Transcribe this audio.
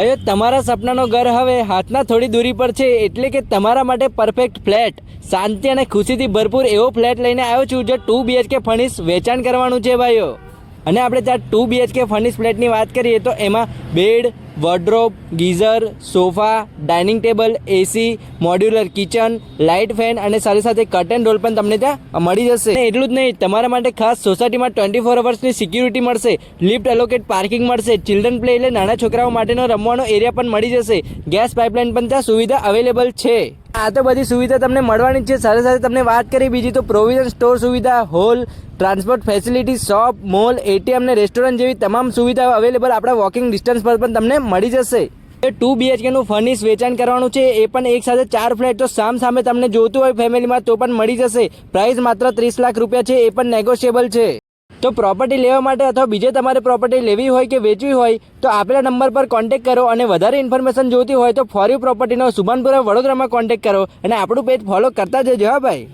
હવે તમારા સપનાનો ઘર હવે હાથના થોડી દૂરી પર છે, એટલે કે તમારા માટે પરફેક્ટ ફ્લેટ શાંતિ અને ખુશીથી ભરપૂર એવો ફ્લેટ લઈને આવ્યો છું, જે ટુ બીએચકે ફર્નિશ વેચાણ કરવાનું છે ભાઈઓ. અને આપણે ત્યાં ટુ બીએચકે ફર્નિશ ફ્લેટની વાત કરીએ તો એમાં bed wardrobe geyser, sofa dining table AC modular kitchen light fan અને સાથે સાથે કર્ટન રોલ પણ તમને ત્યાં મળી જશે. એટલું જ નહીં, તમારા માટે ખાસ સોસાયટીમાં ટ્વેન્ટી ફોર અવર્સની સિક્યુરિટી મળશે લિફ્ટ એલોકેટ પાર્કિંગ મળશે ચિલ્ડ્રન પ્લે એટલે નાના છોકરાઓ માટેનો રમવાનો એરિયા પણ મળી જશે. ગેસ પાઇપલાઇન પણ ત્યાં સુવિધા અવેલેબલ છે. આ તો બધી સુવિધા તમને મળવાની છે. સાથે સાથે તમને વાત કરી બીજી તો પ્રોવિઝન સ્ટોર સુવિધા hall transport facility shop mall ATM ને રેસ્ટોરન્ટ જેવી તમામ સુવિધાઓ અવેલેબલ આપણા વોકિંગ ડિસ્ટન્સ પર પણ તમને મળી જશે. એ ટુ બીએચકેનું ફર્નિશ વેચાણ કરવાનું છે. એ પણ એક સાથે ચાર ફ્લેટ તો સામ સામે તમને જોતું હોય ફેમિલીમાં તો પણ મળી જશે. પ્રાઇસ માત્ર ત્રીસ લાખ રૂપિયા છે. એ પણ નેગોશિયેબલ છે. તો પ્રોપર્ટી લેવા માટે અથવા બીજે તમારે પ્રોપર્ટી લેવી હોય કે વેચવી હોય, તો આપેલા નંબર પર કોન્ટેક્ટ કરો અને વધારે ઇન્ફોર્મેશન જોઈતી હોય તો ફોર યુ પ્રોપર્ટીનો સુભાનપુરા વડોદરામાં કોન્ટેક્ટ કરો અને આપણું પેજ ફોલો કરતા જજો, હા ભાઈ.